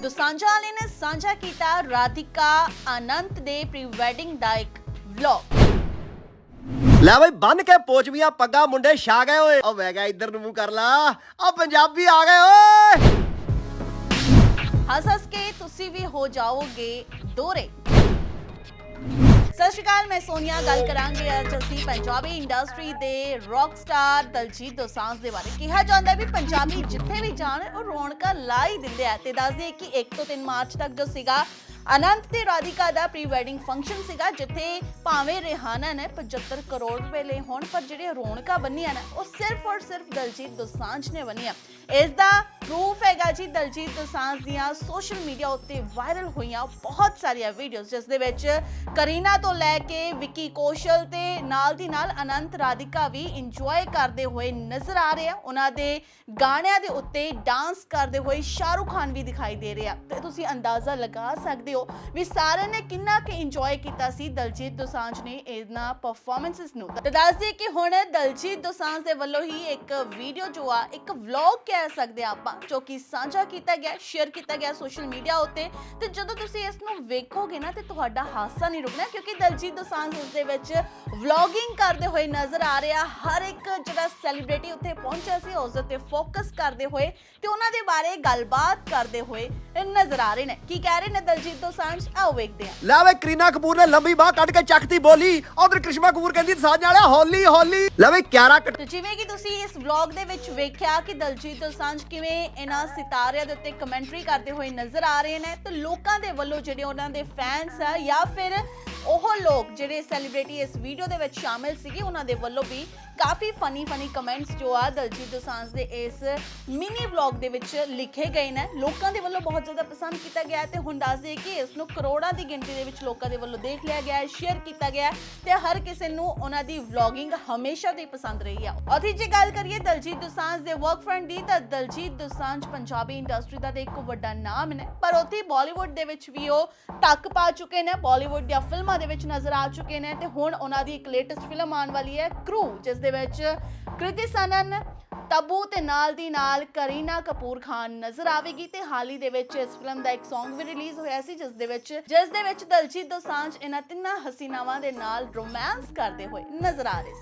ਦੁਸਾਂਝਾ ਵਾਲੇ ਨੇ ਸਾਂਝਾ ਕੀਤਾ ਰਾਧਿਕਾ ਅਨੰਤ ਦੇ ਪ੍ਰੀ ਵੈਡਿੰਗ ਦਾ ਇੱਕ ਵਲੌਗ ਲੈ ਬਈ ਬੰਨ ਕੇ ਪੋਚਵੀਆਂ ਪੱਗਾਂ ਮੁੰਡੇ ਛਾ ਗਏ ਓਏ ਓ ਮੈਂ ਕਿਹਾ ਇੱਧਰ ਨੂੰ ਮੂੰਹ ਕਰ ਲਾ ਆ ਪੰਜਾਬੀ ਆ ਗਏ ਓਏ ਹੱਸ ਹੱਸ ਕੇ ਤੁਸੀਂ ਵੀ ਹੋ ਜਾਓਗੇ ਦੋਰੇ ਸਤਿ ਸ਼੍ਰੀ ਅਕਾਲ, ਮੈਂ ਸੋਨੀਆ, ਗੱਲ ਕਰਾਂਗੇ ਅੱਜ ਅਸੀਂ ਪੰਜਾਬੀ ਇੰਡਸਟਰੀ ਦੇ ਰੌਕ ਸਟਾਰ ਦਲਜੀਤ ਦੋਸਾਂਝ ਦੇ ਬਾਰੇ। ਕਿਹਾ ਜਾਂਦਾ ਹੈ ਵੀ ਪੰਜਾਬੀ ਜਿੱਥੇ ਵੀ ਜਾਣ, ਉਹ ਰੌਣਕਾਂ ਲਾ ਹੀ ਦਿੰਦੇ ਆ। ਤੇ ਦੱਸਦੇ ਕਿ 1 ਤੋਂ 3 ਮਾਰਚ ਤੱਕ ਜੋ ਸੀਗਾ ਅਨੰਤ ਤੇ ਰਾਧਿਕਾ ਦਾ ਪ੍ਰੀ ਵੈਡਿੰਗ ਫੰਕਸ਼ਨ ਸੀਗਾ, ਜਿੱਥੇ ਭਾਵੇਂ ਰਿਹਾਨਾ ਨੇ 75 ਕਰੋੜ ਰੁਪਏ ਲਏ ਹੋਣ, ਪਰ ਜਿਹੜੇ ਰੌਣਕਾਂ ਬੰਨੀਆਂ ਨੇ, ਉਹ ਸਿਰਫ ਔਰ ਸਿਰਫ ਦਲਜੀਤ ਦੋਸਾਂਝ ਨੇ ਬੰਨੀਆਂ। ਇਸ ਦਾ ਪ੍ਰੂਫ ਹੈਗਾ ਜੀ ਦਲਜੀਤ ਦੋਸਾਂਝ ਦੀਆਂ ਸੋਸ਼ਲ ਮੀਡੀਆ ਉੱਤੇ ਵਾਇਰਲ ਹੋਈਆਂ ਬਹੁਤ ਸਾਰੀਆਂ ਵੀਡੀਓਜ਼ ਜਿਸ ਦੇ ਵਿੱਚ ਕਰੀਨਾ ਤੋਂ ਲੈ ਕੇ ਵਿੱਕੀ ਕੌਸ਼ਲ ਤੇ ਨਾਲ ਦੀ ਨਾਲ ਅਨੰਤ ਰਾਧਿਕਾ ਵੀ ਇੰਜੋਏ ਕਰਦੇ ਹੋਏ ਨਜ਼ਰ ਆ ਰਹੇ ਆ। ਉਹਨਾਂ ਦੇ ਗਾਣਿਆਂ ਦੇ ਉੱਤੇ ਡਾਂਸ ਕਰਦੇ ਹੋਏ ਸ਼ਾਹਰੁਖ ਖਾਨ ਵੀ ਦਿਖਾਈ ਦੇ ਰਿਹਾ। ਤੇ ਤੁਸੀਂ ਅੰਦਾਜ਼ਾ ਲਗਾ ਸਕਦੇ ਹੋ ਵੀ ਸਾਰਿਆਂ ਨੇ ਕਿੰਨਾ ਕਿ ਇੰਜੋਏ ਕੀਤਾ ਸੀ ਦਲਜੀਤ ਦੋਸਾਂਝ ਨੇ ਇਹਨਾਂ ਪਰਫਾਰਮੈਂਸਸ ਨੂੰ। ਤੇ ਦੱਸ ਦਈਏ ਕਿ ਹੁਣ ਦਲਜੀਤ ਦੋਸਾਂਝ ਦੇ ਵੱਲੋਂ ਹੀ ਇੱਕ ਵੀਡੀਓ ਜੋ ਆ, ਇੱਕ ਵਲੌਗ ਕਹਿ ਸਕਦੇ ਆਪਾਂ, ਜੋ ਕਿ ਸਾਂਝਾ ਕੀਤਾ ਗਿਆ ਸ਼ੇਅਰ ਕੀਤਾ ਗਿਆ ਸੋਸ਼ਲ ਮੀਡੀਆ ਉੱਤੇ। ਤੇ ਜਦੋਂ ਤੁਸੀਂ ਇਸ ਨੂੰ ਵੇਖੋਗੇ ਨਾ, ਤੇ ਤੁਹਾਡਾ ਹਾਸਾ ਨਹੀਂ ਰੁਕਣਾ, ਕਿਉਂਕਿ ਦਲਜੀਤ ਦੋਸਾਂਝ ਇਸ ਦੇ ਵਿੱਚ ਵਲੌਗਿੰਗ ਕਰਦੇ ਹੋਏ ਨਜ਼ਰ ਆ ਰਿਹਾ। ਹਰ ਇੱਕ ਜਿਹੜਾ ਸੈਲੀਬ੍ਰਿਟੀ ਉੱਥੇ ਪਹੁੰਚਿਆ ਸੀ, ਉਸ ਉੱਤੇ ਫੋਕਸ ਕਰਦੇ ਹੋਏ, ਤੇ ਉਹਨਾਂ ਦੇ ਬਾਰੇ ਗੱਲਬਾਤ ਕਰਦੇ ਹੋਏ ਨਜ਼ਰ ਆ ਰਹੇ ਨੇ। ਕੀ ਕਹਿ ਰਹੇ ਨੇ ਦਲਜੀਤ ਦੋਸਾਂਝ ਆਓ ਵੇਖਦੇ ਹਾਂ। ਲੈ ਬਈ ਕਰੀਨਾ ਕਪੂਰ ਨੇ ਲੰਬੀ ਬਾਹ ਕੱਢ ਕੇ ਚੱਕਤੀ ਬੋਲੀ। ਉਧਰ ਕ੍ਰਿਸ਼ਮਾ ਕਪੂਰ ਕਹਿੰਦੀ ਸਾਜ ਵਾਲਿਆ ਹੌਲੀ ਹੌਲੀ। ਲੈ 11 ਕਟ ਤੇ ਜਿਵੇਂ ਕਿ ਤੁਸੀਂ ਇਸ ਵਲੌਗ ਦੇ ਵਿੱਚ ਵੇਖਿਆ ਕਿ ਦਲਜੀਤ ਦੋਸਾਂਝ ਕਿਵੇਂ ਇਹਨਾਂ ਸਿਤਾਰਿਆਂ ਦੇ ਉੱਤੇ ਕਮੈਂਟਰੀ ਕਰਦੇ ਹੋਏ ਨਜ਼ਰ ਆ ਰਹੇ ਨੇ ਤੇ ਲੋਕਾਂ ਦੇ ਵੱਲੋਂ ਜਿਹੜੇ ਉਹਨਾਂ ਦੇ ਫੈਨਸ ਆ ਜਾਂ ਫਿਰ ਉਹ ਲੋਕ ਜਿਹੜੇ ਸੈਲੀਬ੍ਰਿਟੀ ਇਸ ਵੀਡੀਓ ਦੇ ਵਿੱਚ ਸ਼ਾਮਿਲ ਸੀਗੇ, ਉਹਨਾਂ ਦੇ ਵੱਲੋਂ ਵੀ ਕਾਫੀ ਫਨੀ ਫਨੀ ਕਮੈਂਟਸ ਜੋ ਆ ਦਲਜੀਤ ਦੋਸਾਂਝ ਦੇ ਇਸ ਮਿਨੀ ਵਲੌਗ ਦੇ ਵਿੱਚ ਲਿਖੇ ਗਏ ਨੇ। ਲੋਕਾਂ ਦੇ ਵੱਲੋਂ ਬਹੁਤ ਜ਼ਿਆਦਾ ਪਸੰਦ ਕੀਤਾ ਗਿਆ ਹੈ ਤੇ ਹੁਣ ਦੱਸ ਦਈਏ ਕਿ ਇਸ ਨੂੰ ਕਰੋੜਾਂ ਦੀ ਗਿਣਤੀ ਦੇ ਵਿੱਚ ਲੋਕਾਂ ਦੇ ਵੱਲੋਂ ਦੇਖ ਲਿਆ ਗਿਆ ਹੈ ਸ਼ੇਅਰ ਕੀਤਾ ਗਿਆ ਹੈ ਤੇ ਹਰ ਕਿਸੇ ਨੂੰ ਉਹਨਾਂ ਦੀ ਵਲੌਗਿੰਗ ਹਮੇਸ਼ਾ ਦੀ ਪਸੰਦ ਰਹੀ ਆ। ਔਰ ਜੇ ਗੱਲ ਕਰੀਏ ਦਲਜੀਤ ਦੋਸਾਂਝ ਦੇ ਵਰਕ ਫਰੰਟ ਦੀ, ਤਾਂ ਦਲਜੀਤ ਦੋਸਾਂਝ ਪੰਜਾਬੀ ਇੰਡਸਟਰੀ ਦਾ ਤਾਂ ਇੱਕ ਵੱਡਾ ਨਾਮ ਨੇ, ਪਰ ਉੱਥੇ ਬਾਲੀਵੁੱਡ ਦੇ ਵਿੱਚ ਵੀ ਉਹ ਤੱਕ ਪਾ ਚੁੱਕੇ ਨੇ। ਬਾਲੀਵੁੱਡ ਦੀਆਂ ਫਿਲਮਾਂ ਦੇ ਵਿੱਚ ਨਜ਼ਰ ਆ ਚੁੱਕੇ ਨੇ ਤੇ ਹੁਣ ਉਹਨਾਂ ਦੀ ਇੱਕ ਲੇਟੈਸਟ ਫਿਲਮ ਆਉਣ ਵਾਲੀ ਹੈ ਕਰੂ ਜਿਸ ਦੇ ਵਿੱਚ ਕ੍ਰਿਤੀ ਸਨਨ, ਤਬੂ ਤੇ ਨਾਲ ਦੀ ਨਾਲ ਕਰੀਨਾ ਕਪੂਰ ਖਾਨ ਨਜ਼ਰ ਆਵੇਗੀ ਤੇ ਹਾਲ ਹੀ ਦੇ ਵਿੱਚ ਇਸ ਫਿਲਮ ਦਾ ਇੱਕ Song ਵੀ ਰਿਲੀਜ਼ ਹੋਇਆ ਸੀ, ਜਿਸ ਦੇ ਵਿੱਚ, ਜਿਸ ਦੇ ਵਿੱਚ ਦਲਜੀਤ ਦੋਸਾਂਝ ਇਹਨਾਂ ਤਿੰਨਾਂ ਹਸੀਨਾਵਾਂ ਦੇ ਨਾਲ ਰੋਮਾਂਸ ਕਰਦੇ ਹੋਏ ਨਜ਼ਰ ਆ ਰਹੇ ਸੀ।